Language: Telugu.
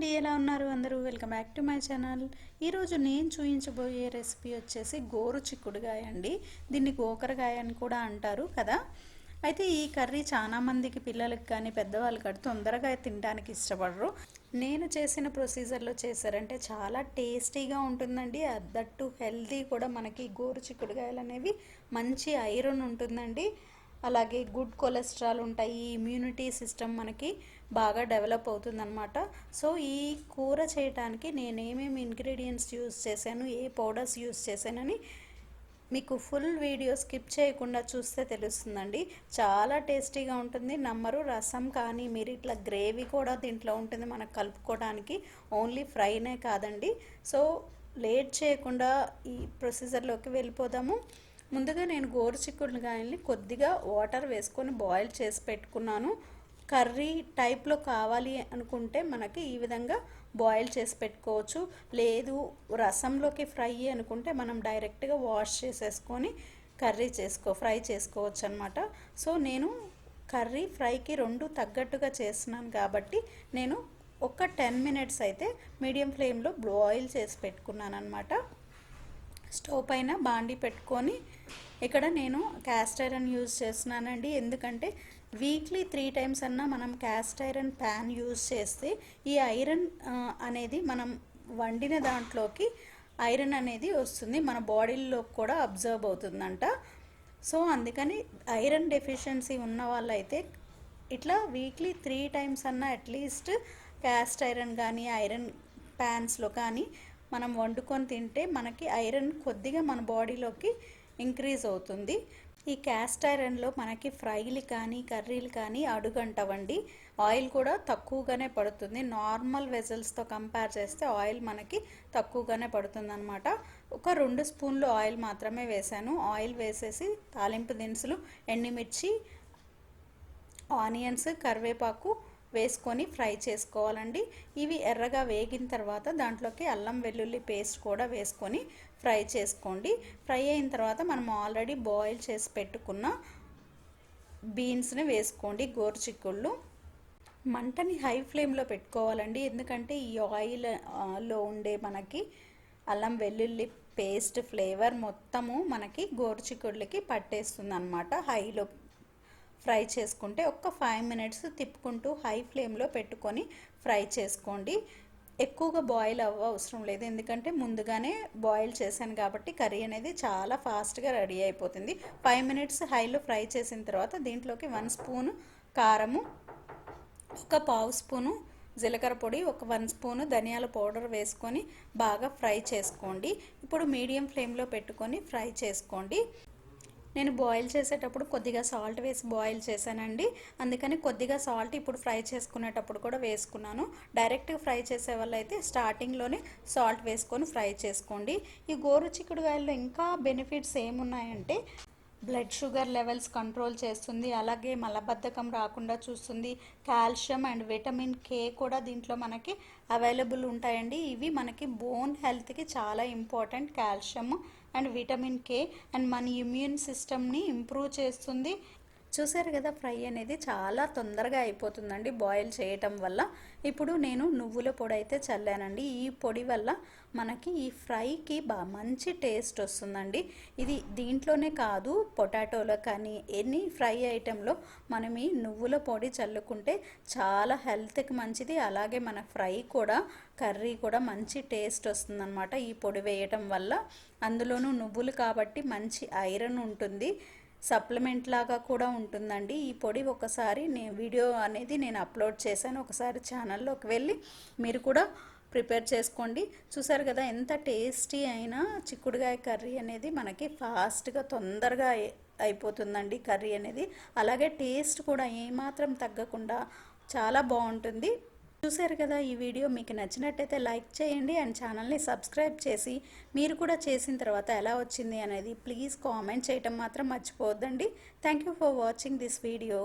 అండి ఎలా ఉన్నారు అందరూ? Welcome back to my channel. ఈరోజు నేను చూపించబోయే రెసిపీ వచ్చేసి గోరు చిక్కుడుగాయ అండి. దీన్ని గోకరగాయ అని కూడా అంటారు కదా? అయితే ఈ కర్రీ చాలా మందికి పిల్లలకి కానీ పెద్దవాళ్ళకి కానీ తొందరగా తినడానికి ఇష్టపడరు. నేను చేసిన ప్రొసీజర్లో చేశారంటే చాలా టేస్టీగా ఉంటుందండి. దట్టు హెల్తీ కూడా మనకి గోరు చిక్కుడుగాయలు అనేవి మంచి ఐరన్ ఉంటుందండి. అలాగే గుడ్ కొలెస్ట్రాల్ ఉంటాయి ఇమ్యూనిటీ సిస్టమ్ మనకి బాగా డెవలప్ అవుతుందన్నమాట. సో ఈ కూర చేయడానికి నేను ఏమేమి ఇంగ్రీడియంట్స్ యూస్ చేశాను ఏ పౌడర్స్ యూస్ చేశానని మీకు ఫుల్ వీడియో స్కిప్ చేయకుండా చూస్తే తెలుస్తుందండి. చాలా టేస్టీగా ఉంటుంది నమ్మరు రసం కానీ మీరు ఇట్లా గ్రేవీ కూడా దీంట్లో ఉంటుంది మనకు కలుపుకోవడానికి. ఓన్లీ ఫ్రైనే కాదండి. సో లేట్ చేయకుండా ఈ ప్రొసీజర్లోకి వెళ్ళిపోదాము. ముందుగా నేను గోరు చిక్కుడుకాయల్ని కొద్దిగా వాటర్ వేసుకొని బాయిల్ చేసి పెట్టుకున్నాను. కర్రీ టైప్లో కావాలి అనుకుంటే మనకి ఈ విధంగా బాయిల్ చేసి పెట్టుకోవచ్చు. లేదు రసంలోకి ఫ్రై అనుకుంటే మనం డైరెక్ట్గా వాష్ చేసేసుకొని కర్రీ చేసుకో ఫ్రై చేసుకోవచ్చు అనమాట సో నేను కర్రీ ఫ్రైకి రెండు తగ్గట్టుగా చేస్తున్నాను కాబట్టి నేను ఒక టెన్ మినిట్స్ అయితే మీడియం ఫ్లేమ్లో బాయిల్ చేసి పెట్టుకున్నాను అనమాట స్టవ్ పైన బాండి పెట్టుకొని ఇక్కడ నేను క్యాస్ట్ ఐరన్ యూజ్ చేస్తున్నానండి. ఎందుకంటే వీక్లీ త్రీ టైమ్స్ అన్నా మనం క్యాస్ట్ ఐరన్ ప్యాన్ యూజ్ చేస్తే ఈ ఐరన్ అనేది మనం వండిన దాంట్లోకి ఐరన్ అనేది వస్తుంది. మన బాడీలో కూడా అబ్జర్వ్ అవుతుందంట. సో అందుకని ఐరన్ డెఫిషియన్సీ ఉన్న వాళ్ళైతే ఇట్లా వీక్లీ త్రీ టైమ్స్ అన్నా అట్లీస్ట్ క్యాస్ట్ ఐరన్ కానీ ఐరన్ ప్యాన్స్లో కానీ మనం వండుకొని తింటే మనకి ఐరన్ కొద్దిగా మన బాడీలోకి ఇంక్రీజ్ అవుతుంది. ఈ క్యాస్ట్ ఐరన్లో మనకి ఫ్రైలు కానీ కర్రీలు కానీ అడుగంటవండి. ఆయిల్ కూడా తక్కువగానే పడుతుంది. నార్మల్ వెజల్స్తో కంపేర్ చేస్తే ఆయిల్ మనకి తక్కువగానే పడుతుంది అనమాట ఒక రెండు స్పూన్లు ఆయిల్ మాత్రమే వేసాను ఆయిల్ వేసేసి తాలింపు దినుసులు ఎండుమిర్చి ఆనియన్స్ కరివేపాకు వేసుకొని ఫ్రై చేసుకోవాలండి. ఇవి ఎర్రగా వేగిన తర్వాత దాంట్లోకి అల్లం వెల్లుల్లి పేస్ట్ కూడా వేసుకొని ఫ్రై చేసుకోండి. ఫ్రై అయిన తర్వాత మనం ఆల్రెడీ బాయిల్ చేసి పెట్టుకున్న బీన్స్ని వేసుకోండి గోరుచిక్కుళ్ళు. మంటని హై ఫ్లేమ్లో పెట్టుకోవాలండి. ఎందుకంటే ఈ ఆయిల్లో ఉండే మనకి అల్లం వెల్లుల్లి పేస్ట్ ఫ్లేవర్ మొత్తము మనకి గోరుచిక్కుళ్ళకి పట్టేస్తుంది అనమాట హైలో ఫ్రై చేసుకుంటే ఒక్క ఫైవ్ మినిట్స్ తిప్పుకుంటూ హై ఫ్లేమ్లో పెట్టుకొని ఫ్రై చేసుకోండి. ఎక్కువగా బాయిల్ అవ్వ అవసరం లేదు. ఎందుకంటే ముందుగానే బాయిల్ చేశాను కాబట్టి కర్రీ అనేది చాలా ఫాస్ట్గా రెడీ అయిపోతుంది. ఫైవ్ మినిట్స్ హైలో ఫ్రై చేసిన తర్వాత దీంట్లోకి వన్ స్పూను కారము ఒక పావు స్పూను జీలకర్ర పొడి ఒక వన్ స్పూను ధనియాల పౌడర్ వేసుకొని బాగా ఫ్రై చేసుకోండి. ఇప్పుడు మీడియం ఫ్లేమ్లో పెట్టుకొని ఫ్రై చేసుకోండి. నేను బాయిల్ చేసేటప్పుడు కొద్దిగా సాల్ట్ వేసి బాయిల్ చేశానండి. అందుకని కొద్దిగా సాల్ట్ ఇప్పుడు ఫ్రై చేసుకునేటప్పుడు కూడా వేసుకున్నాను. డైరెక్ట్గా ఫ్రై చేసే వాళ్ళైతే స్టార్టింగ్లోనే సాల్ట్ వేసుకొని ఫ్రై చేసుకోండి. ఈ గోరు చిక్కుడుగాయల్లో ఇంకా బెనిఫిట్స్ ఏమున్నాయంటే బ్లడ్ షుగర్ లెవెల్స్ కంట్రోల్ చేస్తుంది అలాగే మలబద్ధకం రాకుండా చూస్తుంది. కాల్షియం అండ్ విటమిన్ కే కూడా దీంట్లో మనకి అవైలబుల్ ఉంటాయండి. ఇవి మనకి బోన్ హెల్త్కి చాలా important calcium and vitamin K and మన ఇమ్యూన్ సిస్టమ్ని ఇంప్రూవ్ చేస్తుంది. చూసారు కదా ఫ్రై అనేది చాలా తొందరగా అయిపోతుందండి బాయిల్ చేయటం వల్ల. ఇప్పుడు నేను నువ్వుల పొడి అయితే చల్లానండి. ఈ పొడి వల్ల మనకి ఈ ఫ్రైకి బా మంచి టేస్ట్ వస్తుందండి. ఇది దీంట్లోనే కాదు పొటాటోలో కానీ ఎనీ ఫ్రై ఐటెంలో మనం ఈ నువ్వుల పొడి చల్లుకుంటే చాలా హెల్త్కి మంచిది. అలాగే మన ఫ్రై కూడా కర్రీ కూడా మంచి టేస్ట్ వస్తుందన్నమాట ఈ పొడి వేయటం వల్ల. అందులోనూ నువ్వులు కాబట్టి మంచి ఐరన్ ఉంటుంది. సప్లిమెంట్ లాగా కూడా ఉంటుందండి. ఈ పొడి ఒకసారి నేను వీడియో అనేది నేను అప్లోడ్ చేశాను. ఒకసారి ఛానల్లోకి వెళ్ళి మీరు కూడా ప్రిపేర్ చేసుకోండి. చూసారు కదా ఎంత టేస్టీ అయినా చిక్కుడుగాయ కర్రీ అనేది మనకి ఫాస్ట్గా తొందరగా అయిపోతుందండి కర్రీ అనేది. అలాగే టేస్ట్ కూడా ఏమాత్రం తగ్గకుండా చాలా బాగుంటుంది. చూసారు కదా ఈ వీడియో మీకు నచ్చినట్టయితే లైక్ చేయండి అండ్ ఛానల్ని సబ్స్క్రైబ్ చేసి మీరు కూడా చేసిన తర్వాత ఎలా వచ్చింది అనేది ప్లీజ్ కామెంట్ చేయటం మాత్రం మర్చిపోవద్దండి. Thank you for watching this video.